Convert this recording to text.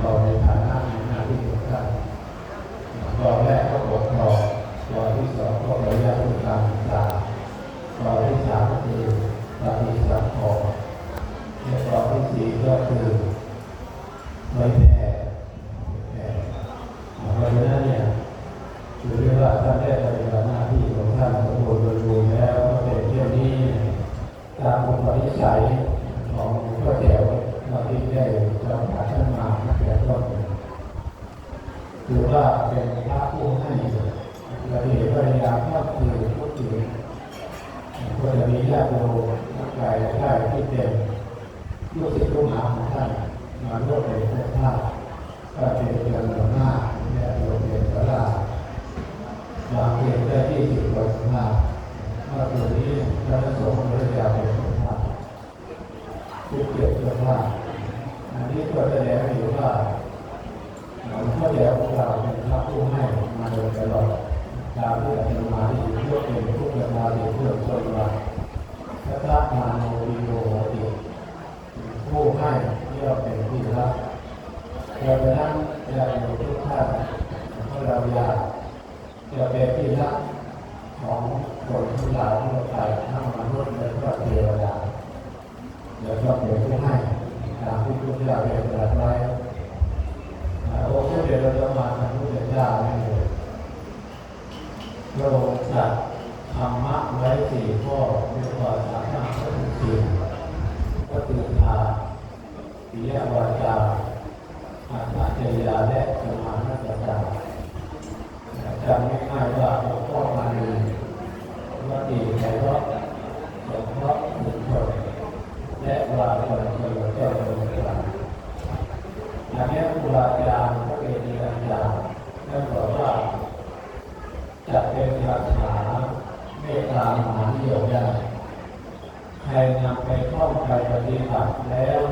เราในฐานะในหน้าที่ของท่านตอนแรกก็ปกครองตอนที่สองก็ระยะทุกการศึกษาตอนที่สามก็คือปฏิสังขรณ์และตอนที่สี่ก็คือไม่แพ้แพ้เพราะฉะนั้นเนี่ยถือได้ว่าท่านได้ปฏิบัติหน้าที่ของท่านสมบูรณ์บริบูรณ์แล้วก็เป็นเที่ยวนี้ตามอุปนิสัยของพระแถวเราที่ได้เราหาท่านมาตั้งแต่ต้น ถือว่าเป็นพระผู้ให้เราเห็นพยายามเข้าคือพูดถึงก็จะมีญาติโยมนักกายและท่ายที่เป็นลูกศิษย์ลูกหาของท่านมาร่วมเป็นพระธาตุก็เป็นเดือนหน้าและโรงเรียนสลาบางเพียงได้ที่สิบกว่าสภาว่าตัวนี้พระสงฆ์พระยาเป็นสภาตุที่เกี่ยวกับว่าอันนี้ก็แสดงให้เห็นว่า หลวงพ่อแย้วเราเป็นพระผู้ให้มาโดยตลอดตามที่อาจารย์มาที่เพื่อเป็นผู้เกิดมาเป็นเพื่อชนว่าพระธาตมาโนวิโยติผู้ให้ที่เราเป็นที่รักเราไปนั่งเราอยู่ทุกท่านเพราะเราอยากจะเป็นที่รักของคนที่เราที่เราไปทั้งมนุษย์และก็เทวดาแล้วก็เป็นผู้ให้ตามที่พระเจ้าได้ตรัสไว้อ่าองค์สมเด็จพระสัมมาสัมพุทธเจ้านี่เลย พระองค์ตรัสธรรมะไว้สี่ข้อเรียกว่าสามข้อสี่ก็คือทาปิยวาจาอัตตจริยาและสมานัตตาจำง่ายๆว่าหลวงพ่อมาลีว่าดีใจว่าหลวงพ่อหนึ่งคนและว่าคนคนเจ้าคนกลางอันนี้ครูบาอาจารย์พระเกจิอาจารย์ท่านบอกว่า จะเป็นคาถาเมตตามหานิยวได้ใครนำไปท่องไปปฏิบัติแล้ว